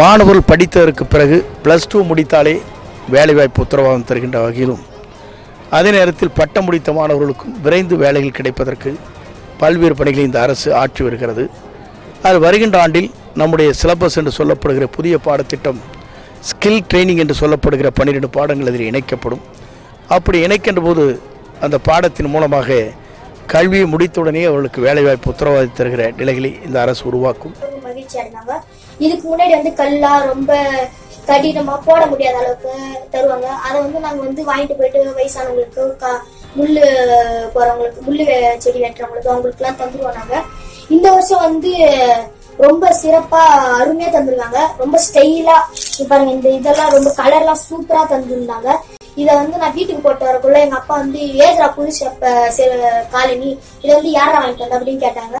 மாணவர்கள் படித்ததற்கு பிறகு plus two முடித்தாலே வேலைவாய்ப்பு உத்தரவாதம் தருகின்ற வகையிலும். அதே நேரத்தில் பட்டம் முடித்த மாணவர்களுக்கும் விரைந்து வேலைகள் கிடைப்பதற்கு பல்வேறு பணிகளை இந்த அரசு ஆற்றி வருகிறது. அது வருகின்ற ஆண்டில் நம்முடைய சிலபஸ் என்று சொல்லப்படுகிற புதிய பாடத்திட்டம் ஸ்கில் ட்ரைனிங் என்று சொல்லப்படுகிற பன்னிரெண்டு பாடங்கள் அதில் இணைக்கப்படும். அப்படி இணைக்கின்ற போது அந்த பாடத்தின் மூலமாக கல்வியை முடித்தவுடனே அவர்களுக்கு வேலைவாய்ப்பு உத்தரவாதம் தருகிற நிலைகளை இந்த அரசு உருவாக்கும். மகிழ்ச்சி அடைந்தாங்க. இதுக்கு முன்னாடி வந்து கல்லா ரொம்ப கடினமா போட முடியாத அளவுக்கு தருவாங்க. அதை வந்து நாங்க வந்து வாங்கிட்டு போயிட்டு வயசானவங்களுக்கு க- முள்ளு போறவங்களுக்கு முள்ளு செடி வெட்டுறவங்களுக்கு அவங்களுக்கு எல்லாம் தந்துருவோம் நாங்க. இந்த வருஷம் வந்து ரொம்ப சிறப்பா அருமையா தந்திருக்காங்க. ரொம்ப ஸ்டைலா பாருங்க இந்த இதெல்லாம் ரொம்ப கலர்லாம் சூப்பரா தந்திருந்தாங்க. இத வந்து நான் வீட்டுக்கு போட்டு வரக்குள்ள எங்க அப்பா வந்து ஏதுரா புதுசு காலனி இதை வந்து யாரா வாங்கிட்டு வந்த அப்படின்னு கேட்டாங்க.